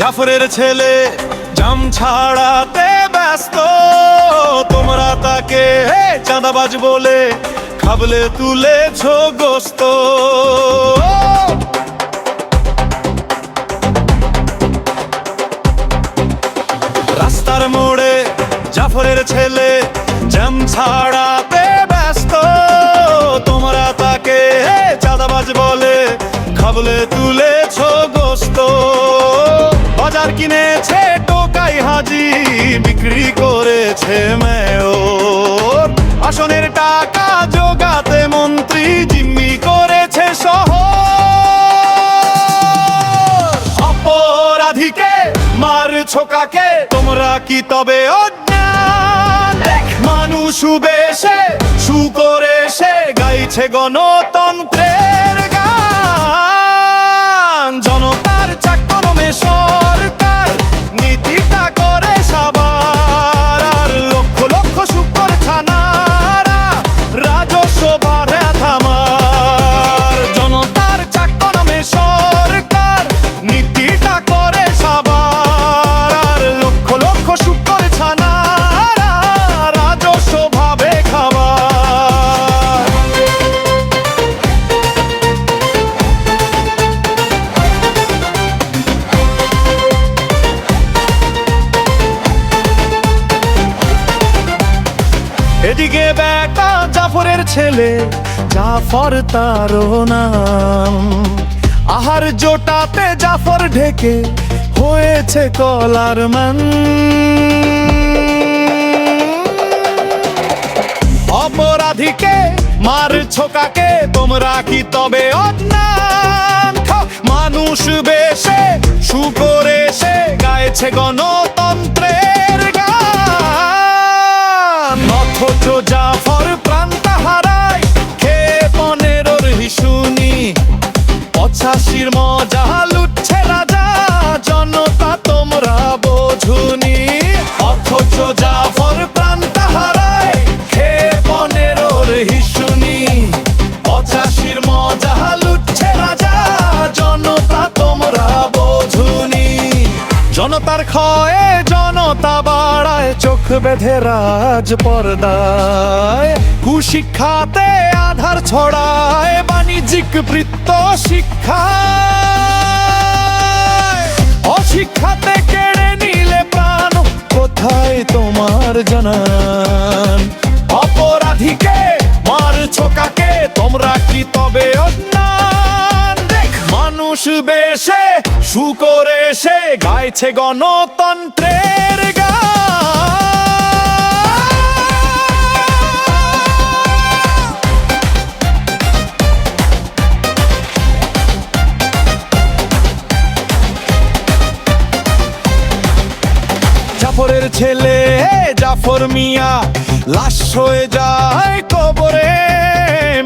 জাফরের ছেলে, জাম ছাড়াতে ব্যস্ত। তোমরা তাকে চাঁদাবাজ বলে খাবলে তুলেছ গোস্ত। রাস্তার মোড়ে জাফরের ছেলে জ্যাম ছাড়াতে ব্যস্ত। তোমরা তাকে চাঁদাবাজ বলে খাবলে বাজার কিনেছে, টোকাই হাজি, বিক্রি করেছে মেয়র। আসনের টাকা জোগাতে মন্ত্রী জিম্মি করেছে শহর। অপরাধীকে মারছো কাকে তোমরা কি তবে অজ্ঞান? মানুষ বেশে সু করে সে, গাইছে গণতন্ত্রের এদিকে বেটা জাফরের ছেলে, জাফর তারও নাম। আহার জোটাতে জাফর ঢেকে হয়েছে কলার মান। অপরাধীকে মার ছোকাকে তোমরা কি তবে খা- মানুষ বেশে, শুকরে সে গায়েছে গণতন্ত্রের অথচ জাফর প্রান্ত হারায় খে পনেরোর হিসুনি পঁচাশির মজা লুটছে রাজা, জনতা তোমরা বোঝুনি। অথচ জাফর প্রান্ত হারায় খে পনেরোর হিসুনি পঁচাশির মজা লুটছে রাজা, জনতা তোমরা বোঝুনি। জনতার ক্ষয়ে চোখ বেঁধে রাজ পর্দায় কুশিক্ষাতে আধার ছড়ায়, বাণিজ্যিক বৃত্ত শিক্ষা অশিক্ষাতে কেড়ে নিলে প্রাণ, কোথায় তোমার জানান? অপরাধীকে মারছো কাকে তোমরা কি তবে দেখ, মানুষ বেশে, শুকরে সে গাইছে গণতন্ত্রের জাফরের ছেলে জাফর মিয়া, লাশ হয়ে যায় কবরে।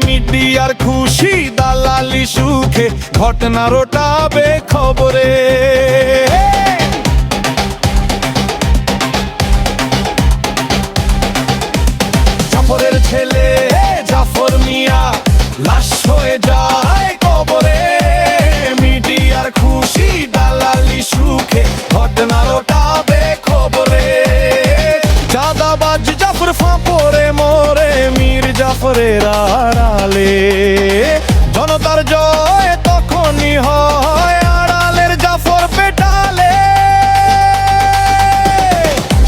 মিডিয়ার খুশি দালালি সুখে ঘটনা রোটাবে খবরে। জাফরের ছেলে জাফর মিয়া, লাশ হয়ে যায় কবরে। খুশি দালালি সুখে মীর জাফরের আড়ালে। জনতার জয় তখনই হয় আড়ালের জাফর পেটালে।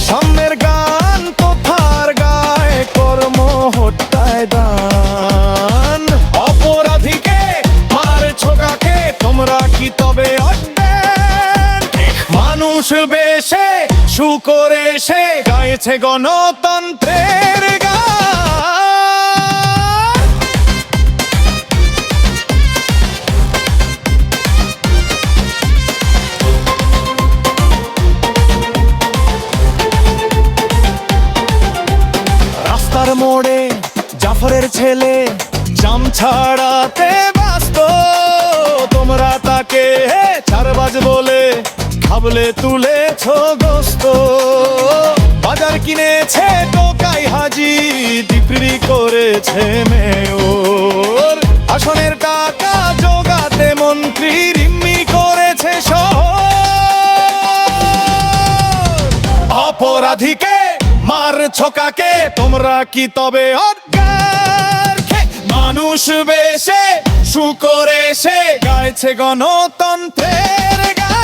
সামনের গান কোথার গায় কর্ম হত্যায় দান। অপরাধীকে মারছো কাকে তোমরা কি তবে মানুষ বেশে, শুকরে সে গাইছে গণতন্ত্রের ছেলে জাম ছাড়াতে ব্যস্ত। তোমরা তাকে চারবাজ বলে খাবলে তুলেছ গোস্ত বাজার কিনেছে টোকাই হাজি, বিক্রি করেছে মেয়র। আসনের টাকা জোগাতে মন্ত্রী রিম্মি করেছে শহর। অপরাধীকে মার ছকাকে তোমরা কি তবে অজ্ঞার খে? মানুষ বেশে শুকরে সে গাইছে গণতন্ত্রের গান।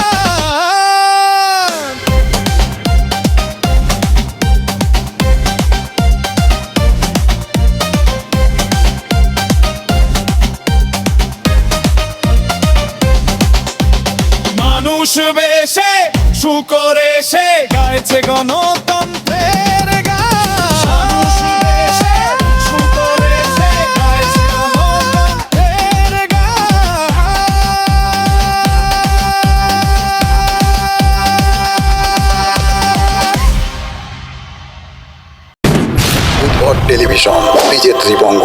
মানুষ বেশে শুকরে সে গাইছে গণতন্ত্রের টেলিভিশন বিজে ত্রিবঙ্গ